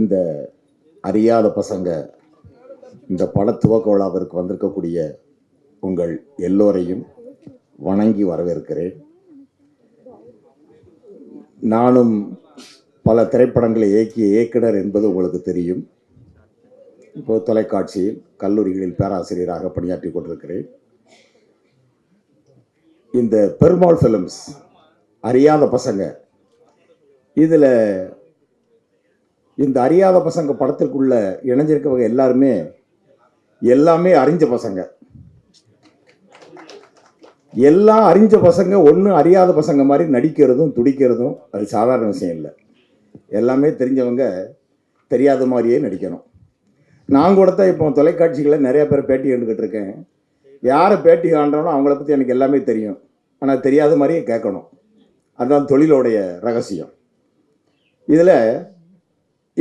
இந்த அறியாத பசங்க இந்த பட துவக்க விழாவிற்கு வந்திருக்கக்கூடிய உங்கள் எல்லோரையும் வணங்கி வரவேற்கிறேன். நானும் பல திரைப்படங்களை இயக்கிய இயக்குனர் என்பது உங்களுக்கு தெரியும். இப்போ தொலைக்காட்சியில் கல்லூரிகளில் பேராசிரியராக பணியாற்றி கொண்டிருக்கிறேன். இந்த பெருமாள் ஃபிலிம்ஸ் அறியாத பசங்க இதில் இந்த அறியாத பசங்க படத்திற்குள்ள இணைஞ்சிருக்கவங்க எல்லாருமே எல்லாமே அறிஞ்ச பசங்க. எல்லாம் அறிஞ்ச பசங்க ஒன்றும் அறியாத பசங்க மாதிரி நடிக்கிறதும் துடிக்கிறதும் அது சாதாரண விஷயம் இல்லை. எல்லாமே தெரிஞ்சவங்க தெரியாத மாதிரியே நடிக்கணும். நான் கூட தான் இப்போ தொலைக்காட்சிகளில் நிறைய பேர் பேட்டி எடுத்துக்கிட்டு இருக்கேன். யாரை பேட்டி காண்றோனோ அவங்கள பற்றி எனக்கு எல்லாமே தெரியும். ஆனால் தெரியாத மாதிரியே கேட்கணும். அதுதான் தொழிலோடைய ரகசியம். இதில்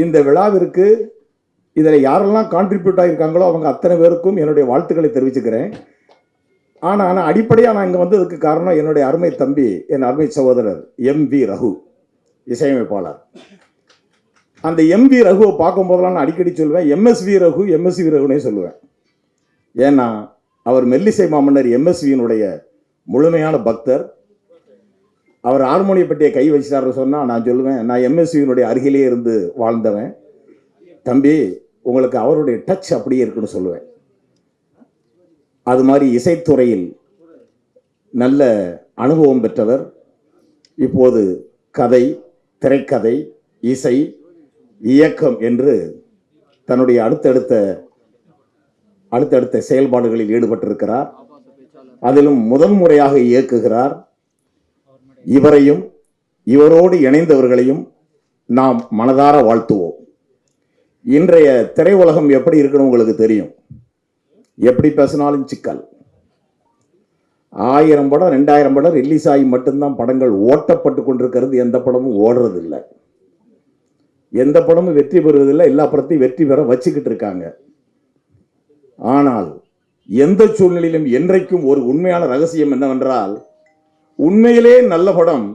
இந்த விழாவிற்கு இதில் யாரெல்லாம் கான்ட்ரிபியூட் ஆகியிருக்காங்களோ அவங்க அத்தனை பேருக்கும் என்னுடைய வாழ்த்துக்களை தெரிவிச்சுக்கிறேன். ஆனால் ஆனால் அடிப்படையாக நான் இங்கே வந்ததுக்கு காரணம் என்னுடைய அருமை தம்பி என் அருமை சகோதரர் எம் வி ரகு இசையமைப்பாளர். அந்த எம் வி ரகுவை பார்க்கும்போதெல்லாம் நான் அடிக்கடி சொல்லுவேன் எம்எஸ்வி ரகு எம்எஸ்வி ரகுனே சொல்லுவேன். ஏன்னா அவர் மெல்லிசை மாமன்னர் எம்எஸ்வியினுடைய முழுமையான பக்தர். அவர் ஹார்மோனிய பற்றிய கை வச்சிட்டாருன்னு சொன்னால் நான் சொல்லுவேன் நான் எம்எஸ்வியினுடைய அருகிலே இருந்து வாழ்ந்தவன். தம்பி உங்களுக்கு அவருடைய டச் அப்படியே இருக்குன்னு சொல்லுவேன். அது மாதிரி இசைத்துறையில் நல்ல அனுபவம் பெற்றவர். இப்போது கதை திரைக்கதை இசை இயக்கம் என்று தன்னுடைய அடுத்தடுத்த அடுத்தடுத்த செயல்பாடுகளில் ஈடுபட்டிருக்கிறார். அதிலும் முதன் முறையாக இயக்குகிறார். இவரையும் இவரோடு இணைந்தவர்களையும் நாம் மனதார வாழ்த்துவோம். இன்றைய திரையுலகம் எப்படி இருக்குன்னு உங்களுக்கு தெரியும். எப்படி பேசினாலும் சிக்கல். ஆயிரம் படம் ரெண்டாயிரம் படம் ரிலீஸ் ஆகி மட்டும்தான் படங்கள் ஓட்டப்பட்டு கொண்டிருக்கிறது. எந்த படமும் ஓடுறதில்லை. எந்த படமும் வெற்றி பெறுவதில்லை எல்லா படத்தையும் வெற்றி பெற வச்சுக்கிட்டு இருக்காங்க. ஆனால் எந்த சூழ்நிலையிலும் என்றைக்கும் ஒரு உண்மையான ரகசியம் என்னவென்றால் உண்மையிலே நல்ல படம்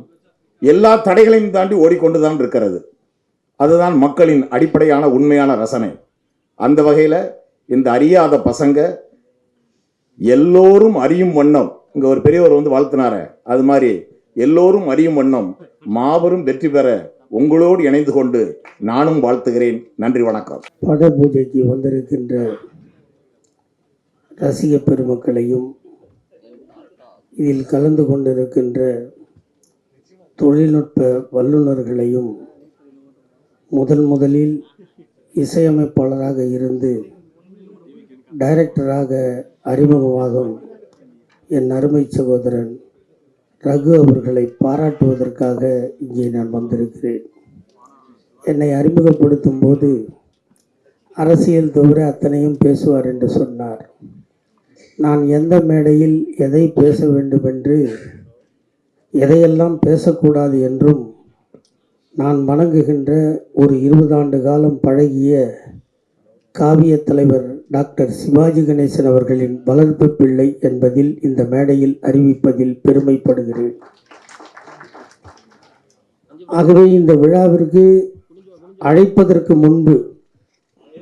எல்லா தடைகளையும் தாண்டி ஓடிக்கொண்டுதான் இருக்கிறது. அதுதான் மக்களின் அடிப்படையான உண்மையான ரசனை. அந்த வகையில் இந்த அறியாத பசங்க எல்லோரும் அறியும் வண்ணம் இங்கே ஒரு பெரியவர் வந்து வாழ்த்தினாரே அது மாதிரி எல்லோரும் அறியும் வண்ணம் மாபெரும் வெற்றி பெற உங்களோடு இணைந்து கொண்டு நானும் வாழ்த்துகிறேன். நன்றி வணக்கம். பட பூஜைக்கு வந்திருக்கின்ற ரசிக பெருமக்களையும் இதில் கலந்து கொண்டிருக்கின்ற தொழில்நுட்ப வல்லுநர்களையும் முதன் முதலில் இசையமைப்பாளராக இருந்து டைரக்டராக அறிமுகமாகும் என் அருமை சகோதரன் ரகு அவர்களை பாராட்டுவதற்காக இங்கே நான் வந்திருக்கிறேன். என்னை அறிமுகப்படுத்தும் போது அரசியல் தவிர அத்தனையும் பேசுவார் என்று சொன்னார். நான் எந்த மேடையில் எதை பேச வேண்டுமென்று எதையெல்லாம் பேசக்கூடாது என்றும் நான் வணங்குகின்ற ஒரு இருபது ஆண்டு காலம் பழகிய காவிய தலைவர் டாக்டர் சிவாஜி கணேசன் அவர்களின் வளர்ப்பு பிள்ளை என்பதில் இந்த மேடையில் அறிவிப்பதில் பெருமைப்படுகிறேன். ஆகவே இந்த விழாவிற்கு அழைப்பதற்கு முன்பு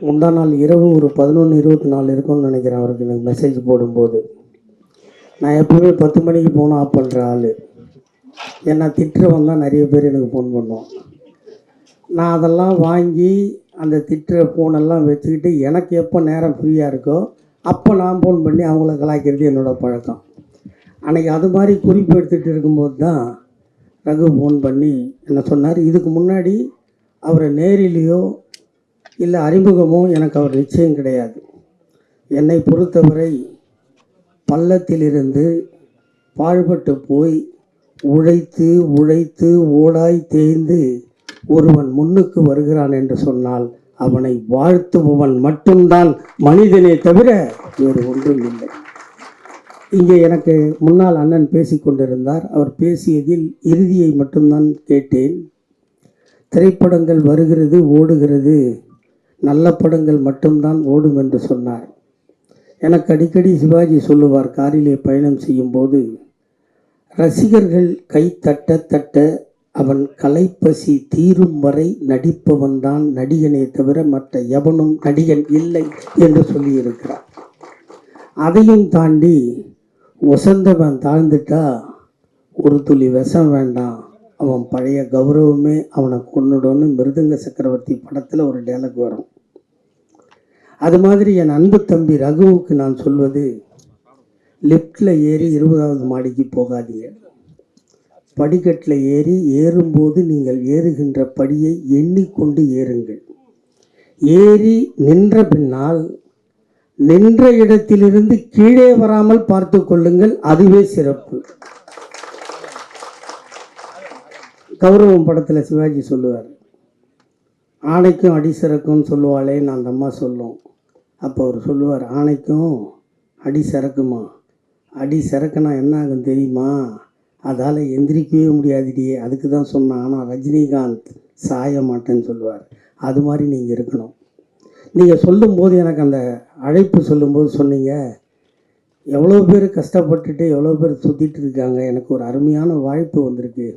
முந்தா நாள் இரவு ஒரு பதினொன்று இருபத்தி நாலு இருக்கும்னு நினைக்கிறேன் அவருக்கு. எனக்கு மெசேஜ் போடும்போது. நான் எப்பவுமே பத்து மணிக்கு போனால் ஆஃப் பண்ணுற ஆள். ஏன்னா திட்டுறவன் தான் நிறைய பேர் எனக்கு ஃபோன் பண்ணுவோம் நான் அதெல்லாம் வாங்கி அந்த திட்டுற ஃபோனெல்லாம் வச்சுக்கிட்டு எனக்கு எப்போ நேரம் ஃப்ரீயாக இருக்கோ அப்போ நான் ஃபோன் பண்ணி அவங்கள கலாய்க்கிறது என்னோடய பழக்கம். அன்றைக்கி அது மாதிரி குறிப்பு எடுத்துகிட்டு இருக்கும்போது தான் ரகு ஃபோன் பண்ணி என்ன சொன்னார். இதுக்கு முன்னாடி அவரை நேரிலேயோ இல்லை அறிமுகமோ எனக்கு அவர் நிச்சயம் கிடையாது. என்னை பொறுத்தவரை பள்ளத்திலிருந்து பாழ்பட்டு போய் உழைத்து உழைத்து ஓடாய் தேய்ந்து ஒருவன் முன்னுக்கு வருகிறான் என்று சொன்னால் அவனை வாழ்த்துபவன் மட்டும்தான் மனிதனே தவிர வேறு ஒன்றும் இல்லை. இங்கே எனக்கு முன்னால் அண்ணன் பேசிக்கொண்டிருந்தார் அவர் பேசியதில் இறுதியை மட்டும்தான் கேட்டேன். திரைப்படங்கள் வருகிறது ஓடுகிறது. நல்ல படங்கள் மட்டும்தான் ஓடும் என்று சொன்னார். எனக்கு அடிக்கடி சிவாஜி சொல்லுவார் காரிலே பயணம் செய்யும்போது ரசிகர்கள் கை தட்ட தட்ட அவன் கலைப்பசி தீரும் வரை நடிப்பவன் தான் நடிகனே தவிர மற்ற எவனும் நடிகன் இல்லை என்று சொல்லியிருக்கிறார். அதையும் தாண்டி ஒசந்தவன் தாழ்ந்துட்டா ஒரு துளி விஷம் வேண்டாம். அவன் பழைய கௌரவமே அவனை கொன்னுடும்னு மிருதங்க சக்கரவர்த்தி படத்தில் ஒரு டேலக் வரும். அது மாதிரி என் அன்பு தம்பி ரகுவுக்கு நான் சொல்வது லிஃப்டில் ஏறி இருபதாவது மாடிக்கு போகாதீங்க. படிக்கட்டில் ஏறி ஏறும்போது நீங்கள் ஏறுகின்ற படியை எண்ணிக்கொண்டு ஏறுங்கள். ஏறி நின்ற பின்னால் நின்ற இடத்திலிருந்து கீழே வராமல் பார்த்து கொள்ளுங்கள். அதுவே சிறப்பு. கௌரவம் படத்தில் சிவாஜி சொல்லுவார். ஆணைக்கும் அடி சொல்லுவாளே சொல்லுவாளேன்னு அந்த அம்மா சொல்லும். அப்போ அவர் சொல்லுவார் ஆணைக்கும் அடி சரக்குமா அடி சரக்குனா என்ன ஆகும் தெரியுமா? அதால் எந்திரிக்கவே முடியாதுடியே அதுக்கு தான் சொன்னான் ஆனால் ரஜினிகாந்த் சாய மாட்டேன்னு சொல்லுவார். அது மாதிரி நீங்கள் இருக்கணும். நீங்கள் சொல்லும்போது எனக்கு அந்த அழைப்பு சொல்லும்போது சொன்னீங்க எவ்வளோ பேர் கஷ்டப்பட்டுட்டு எவ்வளோ பேர் சுற்றிட்டு இருக்காங்க. எனக்கு ஒரு அருமையான வாய்ப்பு வந்திருக்கு.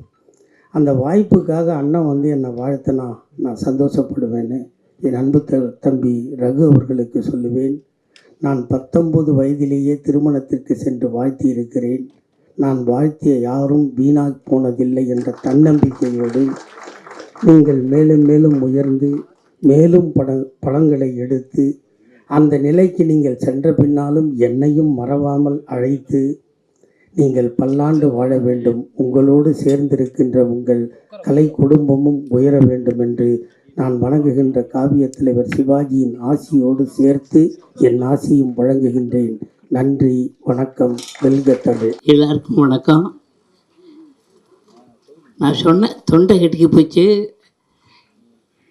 அந்த வாய்ப்புக்காக அண்ணன் வந்து என்னை வாழ்த்தினா நான் சந்தோஷப்படுவேன்னு என் அன்பு த தம்பி ரகு அவர்களுக்கு சொல்லுவேன். நான் பத்தொன்பது வயதிலேயே திருமணத்திற்கு சென்று வாழ்த்தி இருக்கிறேன் நான் வாழ்த்திய யாரும் வீணாக போனதில்லை என்ற தன்னம்பிக்கையோடு நீங்கள் மேலும் மேலும் உயர்ந்து மேலும் பட படங்களை எடுத்து அந்த நிலைக்கு நீங்கள் சென்ற பின்னாலும் என்னையும் மறவாமல் அழைத்து நீங்கள் பல்லாண்டு வாழ வேண்டும். உங்களோடு சேர்ந்திருக்கின்ற உங்கள் கலை குடும்பமும் உயர வேண்டும் என்று நான் வணங்குகின்ற காவிய தலைவர் சிவாஜியின் ஆசியோடு சேர்த்து என் ஆசியும் வழங்குகின்றேன். நன்றி வணக்கம் வெல்க தமிழ் எல்லாருக்கும் வணக்கம். நான் சொன்னேன் தொண்டை கட்டிக்கு போச்சு.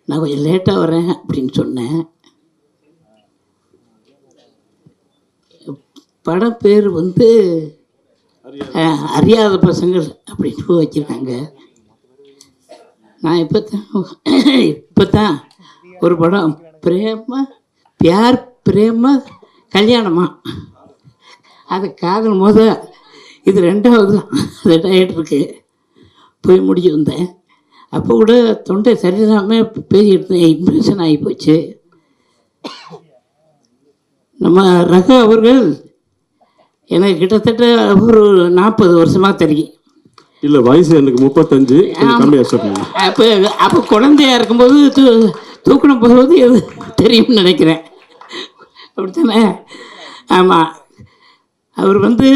நான் கொஞ்சம் லேட்டாக வரேன் அப்படின்னு சொன்னேன். படம் பேர் வந்து அறியாத பசங்கள் அப்படின்னு வச்சுருக்காங்க. நான் இப்போ தான் இப்போ தான் ஒரு படம். பிரேம பியார் பிரேம? கல்யாணமா? அது காதல் போது இது ரெண்டாவது தான். இருக்கு. போய் முடிச்சு வந்தேன். அப்போ கூட தொண்டை சரியில்லாமல் பேசிட்டு இருந்தேன். இன்ஃபெக்ஷன் ஆகி போச்சு. நம்ம ரகு அவர்கள் எனக்கு கிட்டத்தட்ட ஒரு நாற்பது வருஷமாக தெரியும். இல்ல வயசு எனக்கு முப்பத்தஞ்சு. கொஞ்சம் கம்மியா சொல்லுங்க அப்போ அப்போ குழந்தையா இருக்கும்போது தூ தூக்கணும் போகும்போது எது தெரியும்னு நினைக்கிறேன். அப்படித்தானே? ஆமாம் அவர் வந்து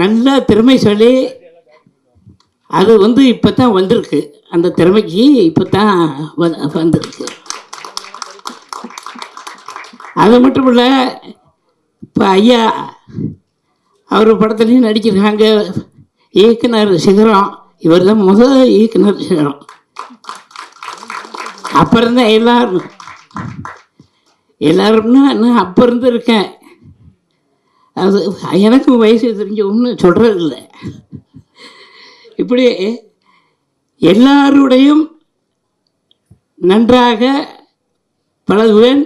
நல்ல திறமைசாலி. அது வந்து இப்போ தான் வந்திருக்கு. அந்த திறமைக்கு இப்போ தான் வந்திருக்கு. அது மட்டும் இல்லை இப்போ ஐயா அவர் படத்துலையும் நடிச்சிருக்காங்க. இயக்குனர் சிகரம். இவர் தான் முதல் இயக்குனர் சிகரம். அப்போ இருந்த எல்லாரும் எல்லாரும்னா நான் அப்போ இருந்து இருக்கேன். அது எனக்கு வயசு தெரிஞ்ச ஒன்றும் சொல்கிறதில்ல இப்படி எல்லாருடையும் நன்றாக பழகுவேன்.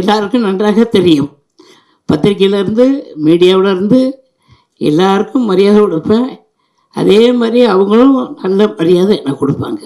எல்லாருக்கும் நன்றாக தெரியும். பத்திரிக்கையிலேருந்து மீடியாவிலேருந்து எல்லாருக்கும் மரியாதை கொடுப்பேன் அதே மாதிரி அவங்களும் நல்ல மரியாதை எனக்கு கொடுப்பாங்க.